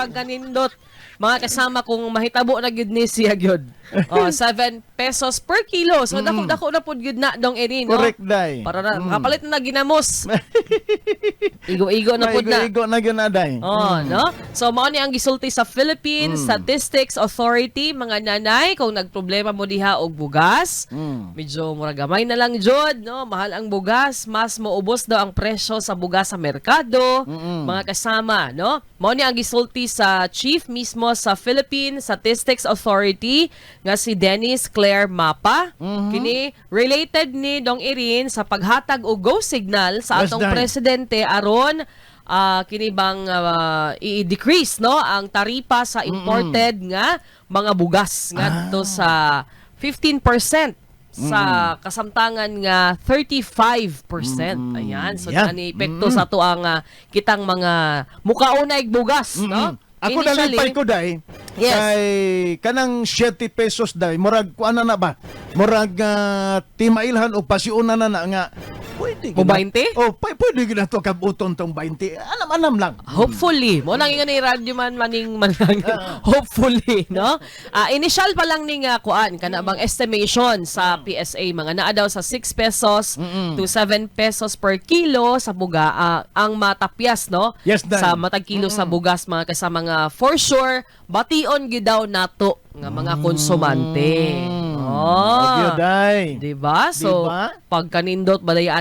pagkanindot mga kasama kung mahitabo na gyud ni siya gyud. Oh, 7 pesos per kilo. So dako dako na pud gyud na dong eri no. Correct, day. Para na makapalit na ginamos. Igo-igo na pud na. Igo na yun na, day. Oh, no? So mao ni ang gisulti sa Philippine Statistics Authority mga nanay kung nagproblema mo diha og bugas. Mm. Medyo mura gamay na lang jud, no? Mahal ang bugas, mas maubos daw ang presyo sa bugas sa merkado. Mga kasama, no? Mao ni ang gisulti sa chief mismo sa Philippine Statistics Authority nga si Dennis Claire Mapa. Kini related ni Dong Irin sa paghatag og go signal sa atong Day. presidente aron ah kini bang ah, i-decrease no ang taripa sa imported nga mga bugas ngadto sa 15% sa kasamtangan nga 35%. Ayan. So, Yan. ani epekto sa to ang ah, kitang mga mukaunay bugas, no? Ako Initially- nalipay ko, day. Yes. Kay kanang 7 pesos, day. Murag, kuana na ba? Murag, uh, timailhan o pasiunan na na nga. Pwede. Mo 20? Oh, pa, pwede gina to kabuton tong 20. Anam-anam lang. Hopefully. Mo nang ingon ni radyo man maning man lang. Hopefully, no? Ah, initial pa lang ning uh, kuan kana bang estimation sa PSA mga naa daw sa 6 pesos to 7 pesos per kilo sa buga ah, ang matapyas, no? Yes, Dan. sa matag kilo sa bugas mga kasama nga for sure bation gyud daw nato nga mga konsumante. Mm. Oh. Okay, day. Diba? So, Diba? pagkanindot badayaan